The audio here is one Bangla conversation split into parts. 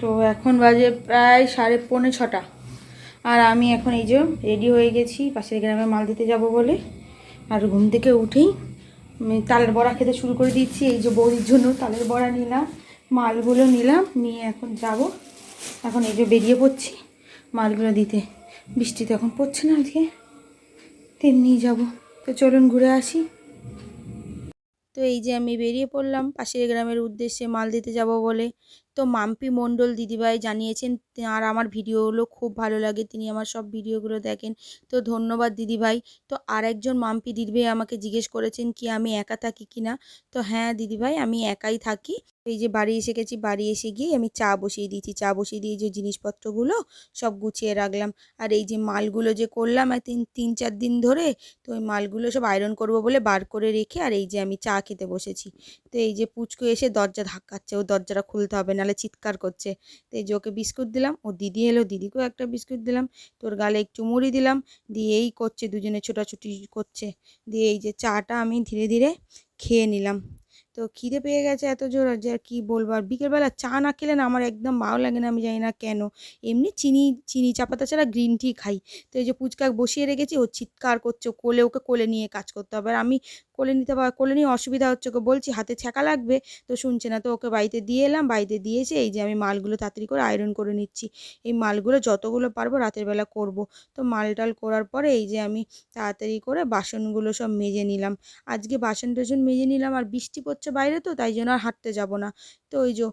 তো এখন বাজে প্রায় সাড়ে পৌনে ছটা। আর আমি এখন এই যে রেডি হয়ে গেছি, পাশের গ্রামে মাল দিতে যাব বলে। আর ঘুম থেকে উঠেই তালের বড়া খেতে শুরু করে দিচ্ছি। এই যে বৌদির জন্য তালের বড়া নিলাম, মালগুলো নিলাম, নিয়ে এখন যাব। এখন এই যে বেরিয়ে পড়ছি মালগুলো দিতে। বৃষ্টি তো এখন পড়ছে না আজকে, তেমনি যাব। তো চলুন ঘুরে আসি। তো এই যে আমি বেরিয়ে পড়লাম, পাশের গ্রামের উদ্দেশ্যে মাল দিতে যাব বলে। তো মাম্পি মণ্ডল দিদিভাই জানিয়েছেন, আর আমার ভিডিওগুলো খুব ভালো লাগে, তিনি আমার সব ভিডিওগুলো দেখেন, তো ধন্যবাদ দিদিভাই। তো আরেকজন মাম্পি দিদিভাই আমাকে জিজ্ঞেস করেছেন, কি আমি একা থাকি কি না? তো হ্যাঁ দিদিভাই, আমি একাই থাকি। এই যে বাড়ি এসে গেছি, বাড়ি এসে গিয়ে আমি চা বসিয়ে দিয়েছি। চা বসিয়ে দিয়ে যে জিনিসপত্রগুলো সব গুছিয়ে রাখলাম। আর এই যে মালগুলো যে করলাম আর তিন তিন, চার দিন ধরে, তো ওই মালগুলো সব আয়রন করব বলে বার করে রেখে, আর এই যে আমি চা খেতে বসেছি। তো এই যে পুচকু এসে দরজা ধাক্কাচ্ছে, ও দরজাটা খুলতে হবে নাহলে চিৎকার করছে। তো এই যে ওকে বিস্কুট দিলাম, ও দিদি এলো, দিদিকেও একটা বিস্কুট দিলাম, তোর গালে একটু মুড়ি দিলাম, দিয়ে এই করছে, দুজনে ছোটাছুটি করছে। দিয়ে এই যে চাটা আমি ধীরে ধীরে খেয়ে নিলাম। তো খিদে পেয়ে গেছে এত জোর, যে আর কী বলব? আর বিকেলবেলা চা না খেলে না আমার একদম ভালো লাগে না, আমি জানি না কেন। এমনি চিনি চিনি চা পাতা ছাড়া গ্রিন টি খাই। তো এই যে পুচকা বসিয়ে রেখেছি, ও চিৎকার করছে, কোলে ওকে কোলে নিয়ে কাজ করতে হবে। আর আমি কোলে নিতে পার কোলে নিয়ে অসুবিধা হচ্ছে ওকে বলছি হাতে ছ্যাঁকা লাগবে তো শুনছে না তো ওকে বাড়িতে দিয়ে এলাম, বাড়িতে দিয়েছে, এই যে আমি মালগুলো তাড়াতাড়ি করে আয়রন করে নিচ্ছি। এই মালগুলো যতগুলো পারব রাতের বেলা করব। তো মাল টাল করার পরে এই যে আমি তাড়াতাড়ি করে বাসনগুলো সব মেজে নিলাম। আজকে বাসন টাসন মেজে নিলাম আর বৃষ্টি পড়ছে বাইরে তো, তাই জন্য আর হাঁটতে যাব না। তো ওই যে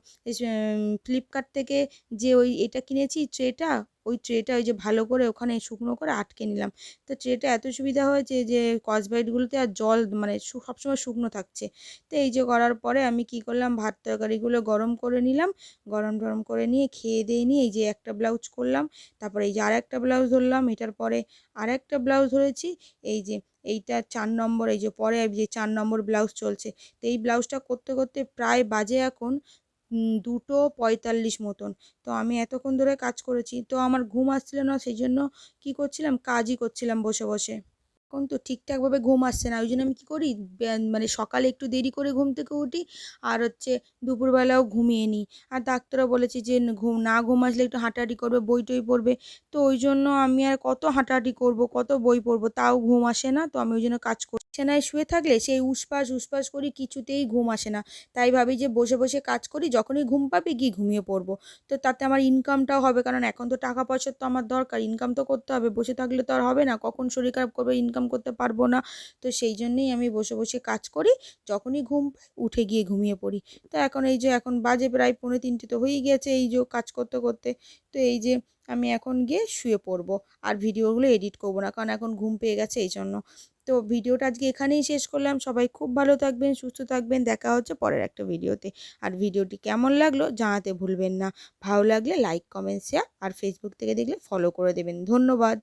ফ্লিপকার্ট থেকে যে ওই এটা কিনেছি ট্রেটা ওই ট্রেটা ওই যে ভালো করে ওখানে শুকনো করে আটকে নিলাম। তো ট্রেটা এত সুবিধা হয়েছে যে কসবাইটগুলোতে আর জল মানে সবসময় শুকনো থাকছে। তো এই যে করার পরে আমি কি করলাম, ভাত তরকারিগুলো গরম করে নিলাম, গরম টরম করে নিয়ে খেয়ে দিয়ে নিয়ে এই যে একটা ব্লাউজ করলাম, তারপরে এই যে আর একটা ব্লাউজ ধরলাম, এটার পরে আর একটা ব্লাউজ ধরেছি, এই যে এইটা চার নম্বর, এই যে পরে যে চার নম্বর ব্লাউজ চলছে। তো এই ব্লাউজটা করতে করতে প্রায় বাজে এখন দুটো পঁয়তাল্লিশ মতন। তো আমি এতক্ষণ ধরে কাজ করেছি, তো আমার ঘুম আসছিল না, সেই জন্য কী করছিলাম? কাজই করছিলাম বসে বসে। এখন তো ঠিকঠাকভাবে ঘুম আসছে না। ওই জন্য আমি কী করি মানে সকালে একটু দেরি করে ঘুম থেকে উঠি আর হচ্ছে দুপুরবেলাও ঘুমিয়ে নিই। আর ডাক্তারও বলেছে যে ঘুম, না ঘুম আসলে একটু হাঁটাহাঁটি করবে, বই টই পড়বে। তো ওই জন্য আমি আর কত হাঁটাহাঁটি করব, কত বই পড়ব, তাও ঘুম আসে না। তো আমি ওই জন্য কাজ করছি বিছানায় শুয়ে থাকলে সেই উসপাস উসপাস করি, কিছুতেই ঘুম আসে না। তাই ভাবি যে, বসে বসে কাজ করি, যখনই ঘুম পাবে গিয়ে ঘুমিয়ে পড়ব। তো তাতে আমার ইনকামটাও হবে, কারণ এখন তো টাকা পয়সার তো আমার দরকার ইনকাম তো করতে হবে। বসে থাকলে তো আর হবে না, কখন শরীর খারাপ করবে ইনকাম করতে পারব না। তো সেই জন্যেই আমি বসে বসে কাজ করি, যখনই ঘুম উঠে গিয়ে ঘুমিয়ে পড়ি। তো এখন এই যে, এখন বাজে প্রায় পৌনে তিনটে তো হয়েই গেছে এই যে, কাজ করতে করতে। তো এই যে, আমি এখন গিয়ে শুয়ে পড়ব আর ভিডিওগুলো এডিট করব না, কারণ এখন ঘুম পেয়ে গেছে এই জন্য। তো ভিডিওটা আজকে এখানেই শেষ করলাম। সবাই খুব ভালো থাকবেন, সুস্থ থাকবেন। দেখা হচ্ছে পরের একটা ভিডিওতে। আর ভিডিওটি কেমন লাগল জানাতে ভুলবেন না। ভালো লাগলে লাইক, কমেন্ট, শেয়ার আর ফেসবুক থেকে দেখলে ফলো করে দেবেন। ধন্যবাদ।